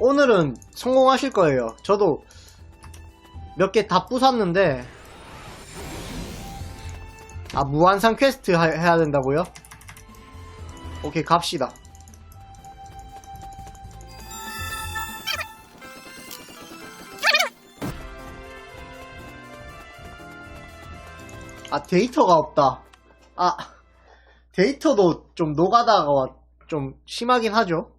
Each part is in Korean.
오늘은 성공하실 거예요. 저도 몇 개 다 부쉈는데 아 무한상 퀘스트 하- 해야 된다고요? 오케이 갑시다. 아 데이터가 없다. 아 데이터도 좀 노가다가 좀 심하긴 하죠.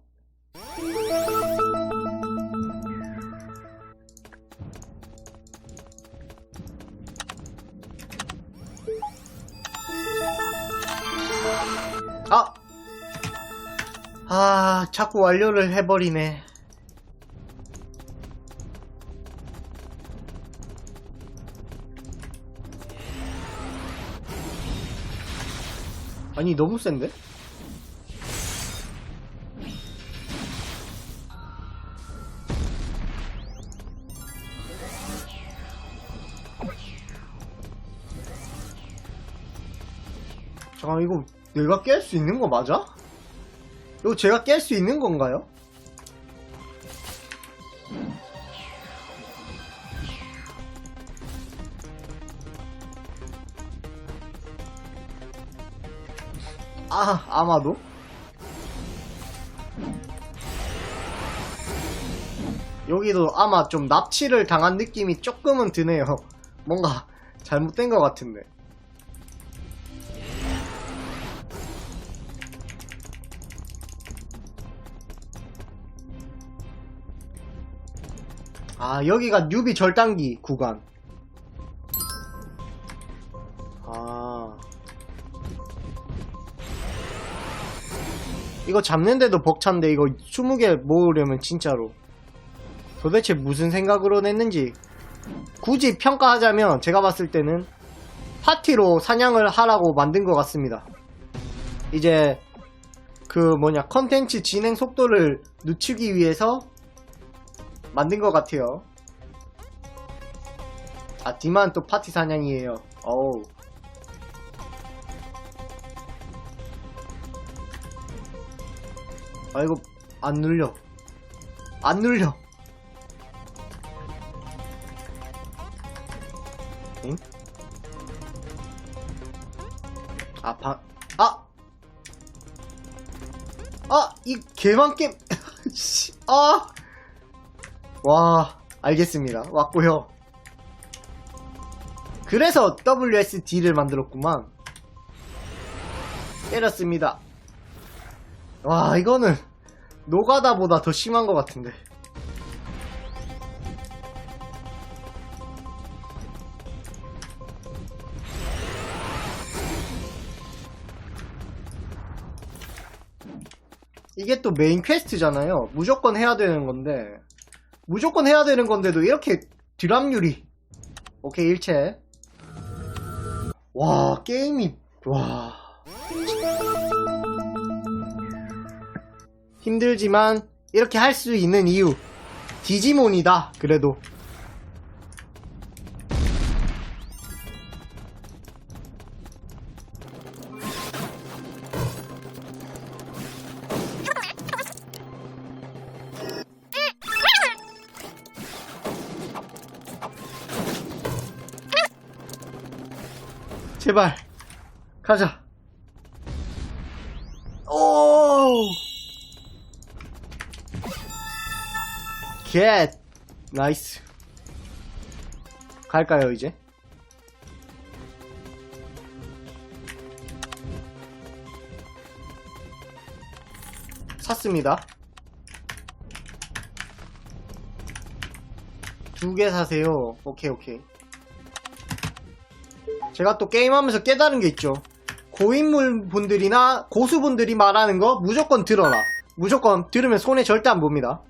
아! 아, 자꾸 완료를 해버리네. 아니, 너무 센데? 잠깐, 이거 내가 깰 수 있는 거 맞아? 이거 제가 깰 수 있는 건가요? 아, 아마도? 여기도 아마 좀 납치를 당한 느낌이 조금은 드네요. 뭔가 잘못된 것 같은데. 아, 여기가 뉴비 절단기 구간. 이거 잡는데도 벅찬데 이거 20개 모으려면 진짜로. 도대체 무슨 생각으로 냈는지. 굳이 평가하자면 제가 봤을 때는 파티로 사냥을 하라고 만든 것 같습니다. 이제 그 뭐냐 컨텐츠 진행 속도를 늦추기 위해서 만든 것 같아요. 아, 디만 또 파티 사냥이에요. 어우. 아, 이거, 안 눌려. 안 눌려. 응? 아, 방, 아! 아! 이 개만 게임, 씨, 아! 와, 알겠습니다. 왔고요. 그래서 WSD를 만들었구만. 때렸습니다. 와, 이거는 노가다보다 더 심한 것 같은데. 이게 또 메인 퀘스트잖아요. 무조건 해야 되는 건데. 무조건 해야 되는 건데도 이렇게 듀랍률이 오케이 일체 와 게임이 와 힘들지만 이렇게 할 수 있는 이유. 디지몬이다 그래도. 제발 가자 겟! 나이스 갈까요 이제? 샀습니다 두 개 사세요 오케이 오케이 제가 또 게임하면서 깨달은 게 있죠. 고인물 분들이나 고수분들이 말하는 거 무조건 들어라. 무조건 들으면 손에 절대 안 봅니다.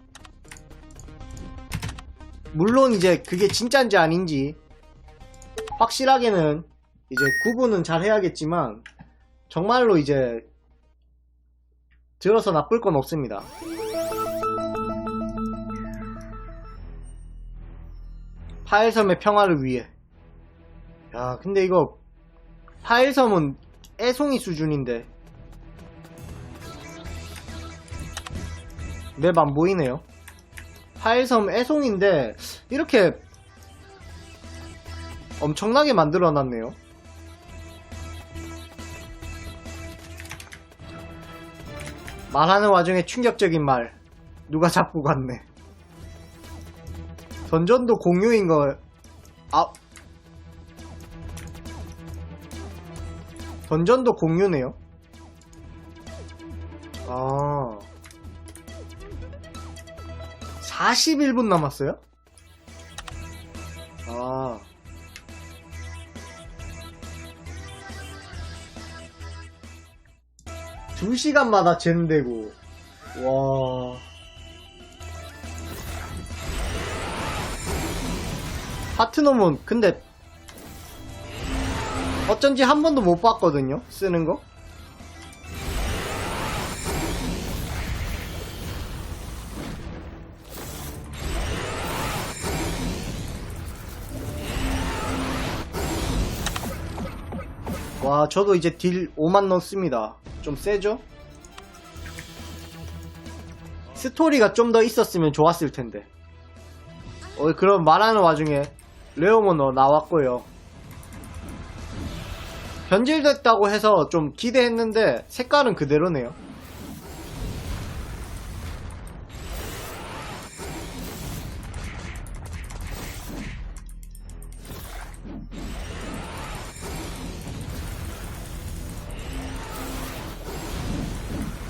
물론 이제 그게 진짜인지 아닌지 확실하게는 이제 구분은 잘 해야겠지만 정말로 이제 들어서 나쁠 건 없습니다. 파일섬의 평화를 위해. 야, 근데 이거 파일섬은 애송이 수준인데 맵 안 보이네요 파일섬 애송인데 이렇게 엄청나게 만들어 놨네요 말하는 와중에 충격적인 말 누가 잡고 갔네 던전도 공유인 걸 아. 던전도 공유네요. 아. 41분 남았어요? 아. 두 시간마다 젠되고. 와. 파트너문 근데 어쩐지 한 번도 못 봤거든요 쓰는 거 와, 저도 이제 딜 5만 넣습니다. 좀 세죠? 스토리가 좀 더 있었으면 좋았을 텐데. 어, 그럼 말하는 와중에 레오모너 나왔고요. 변질됐다고 해서 좀 기대했는데 색깔은 그대로네요.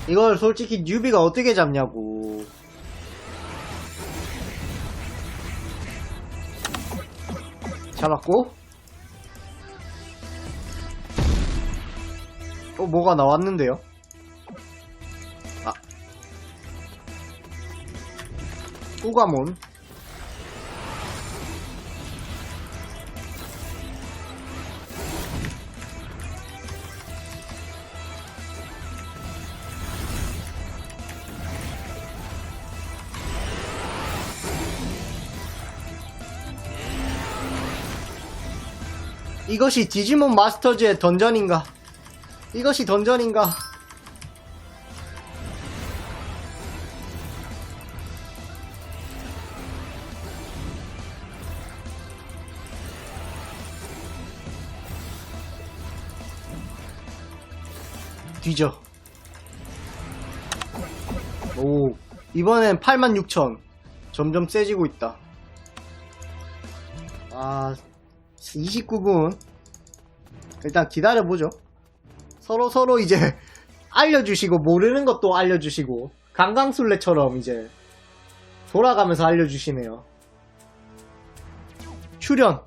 이걸 솔직히 뉴비가 어떻게 잡냐고. 잡았고 어 뭐가 나왔는데요? 아 우가몬 이것이 디지몬 마스터즈의 던전인가? 이것이 던전인가? 뒤져. 오, 이번엔 86,000. 점점 세지고 있다. 아, 29분. 일단 기다려보죠. 서로 서로 이제 알려주시고 모르는 것도 알려주시고 강강술래처럼 이제 돌아가면서 알려주시네요. 출연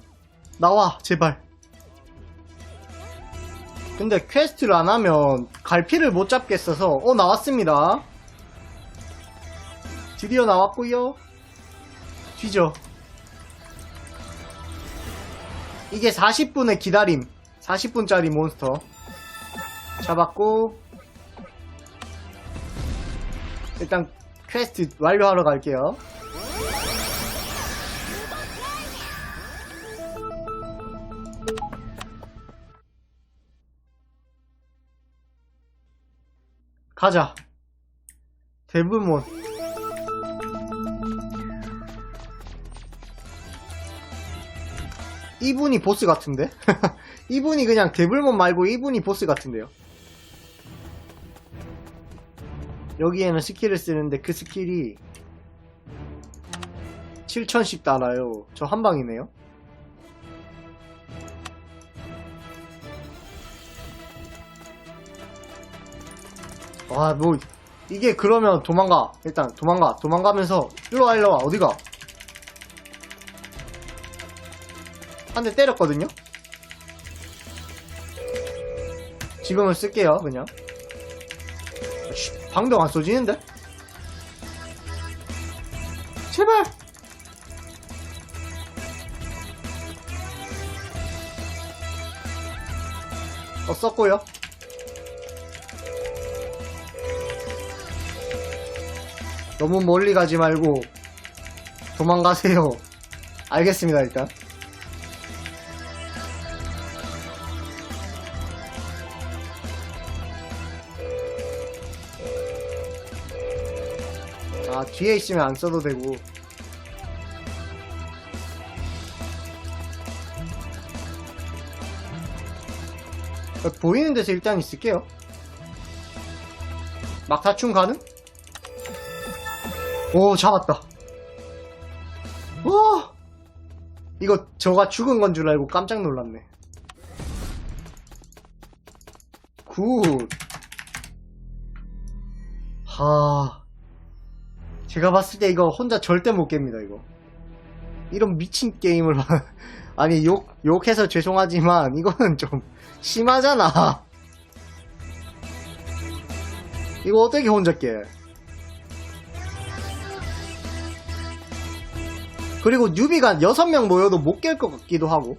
나와 제발. 근데 퀘스트를 안 하면 갈피를 못 잡겠어서 어 나왔습니다. 드디어 나왔고요. 뒤져. 이게 40분의 기다림. 40분짜리 몬스터. 잡았고. 일단 퀘스트 완료하러 갈게요. 가자. 대부몬. 이분이 보스 같은데? 이분이 그냥 데블몬 말고 이분이 보스 같은데요? 여기에는 스킬을 쓰는데 그 스킬이 7000씩 달아요. 저 한 방이네요. 와, 뭐, 이게 그러면 도망가. 일단 도망가. 도망가면서, 일로와, 일로와. 어디가? 한 대 때렸거든요? 지금은 쓸게요, 그냥. 씨, 방벽 안 쏘지는데? 제발! 어, 썼고요. 너무 멀리 가지 말고 도망가세요. 알겠습니다, 일단. 뒤에 있으면 안 써도 되고. 어, 보이는 데서 일단 있을게요. 막타충 가능? 오 잡았다. 와 이거 저가 죽은 건 줄 알고 깜짝 놀랐네. 굿. 하... 제가 봤을 때 이거 혼자 절대 못 깹니다, 이거. 이런 미친 게임을. 아니, 욕, 욕해서 죄송하지만, 이거는 좀 심하잖아. 이거 어떻게 혼자 깨? 그리고 뉴비가 6명 모여도 못 깰 것 같기도 하고.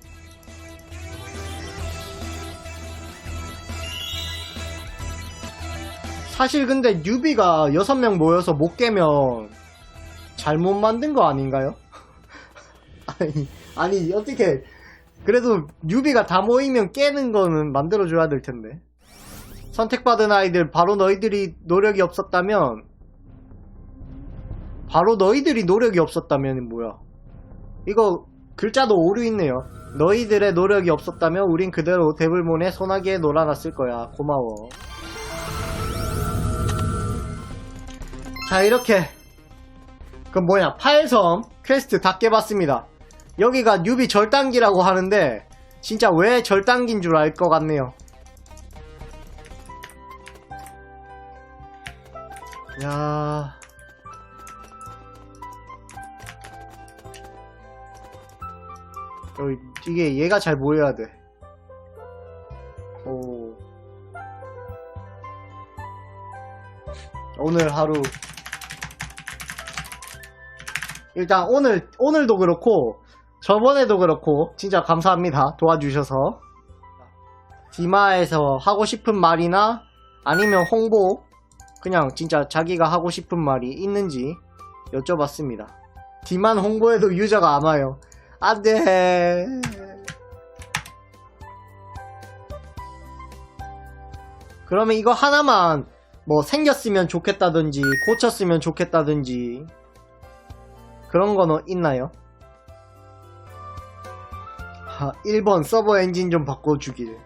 사실 근데 뉴비가 6명 모여서 못 깨면 잘못 만든 거 아닌가요? 아니, 아니, 어떻게, 그래도 뉴비가 다 모이면 깨는 거는 만들어줘야 될 텐데. 선택받은 아이들, 바로 너희들이 노력이 없었다면, 바로 너희들이 노력이 없었다면 뭐야? 이거 글자도 오류 있네요. 너희들의 노력이 없었다면 우린 그대로 데블몬의 소나기에 놀아놨을 거야. 고마워. 자 이렇게. 그 뭐냐? 파일섬 퀘스트 다 깨봤습니다. 여기가 뉴비 절단기라고 하는데 진짜 왜 절단기인 줄 알 것 같네요. 야. 여기 이게 얘가 잘 모여야 돼. 오. 오늘 하루 일단 오늘 오늘도 그렇고 저번에도 그렇고 진짜 감사합니다. 도와주셔서. 디마에서 하고 싶은 말이나 아니면 홍보 그냥 진짜 자기가 하고 싶은 말이 있는지 여쭤봤습니다. 디만 홍보해도 유저가 안 와요. 안돼. 그러면 이거 하나만 뭐 생겼으면 좋겠다든지 고쳤으면 좋겠다든지 그런 거는 있나요? 하, 1번 서버 엔진 좀 바꿔주길.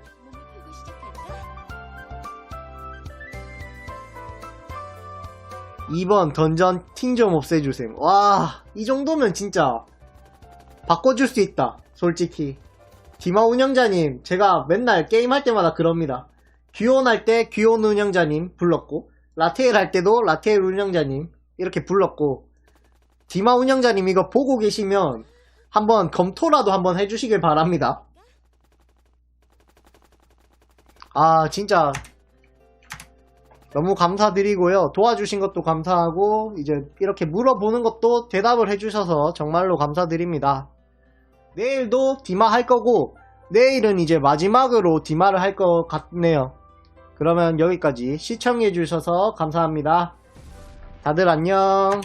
2번 던전 팅 좀 없애주셈. 와, 이 정도면 진짜 바꿔줄 수 있다. 솔직히. 디마 운영자님, 제가 맨날 게임할 때마다 그럽니다. 귀온 할때 귀온 운영자님 불렀고, 라테일 할 때도 라테일 운영자님 이렇게 불렀고, 디마 운영자님 이거 보고 계시면 한번 검토라도 한번 해주시길 바랍니다. 아, 진짜 너무 감사드리고요. 도와주신 것도 감사하고, 이제 이렇게 물어보는 것도 대답을 해주셔서 정말로 감사드립니다. 내일도 디마 할 거고, 내일은 이제 마지막으로 디마를 할 것 같네요. 그러면 여기까지 시청해주셔서 감사합니다. 다들 안녕.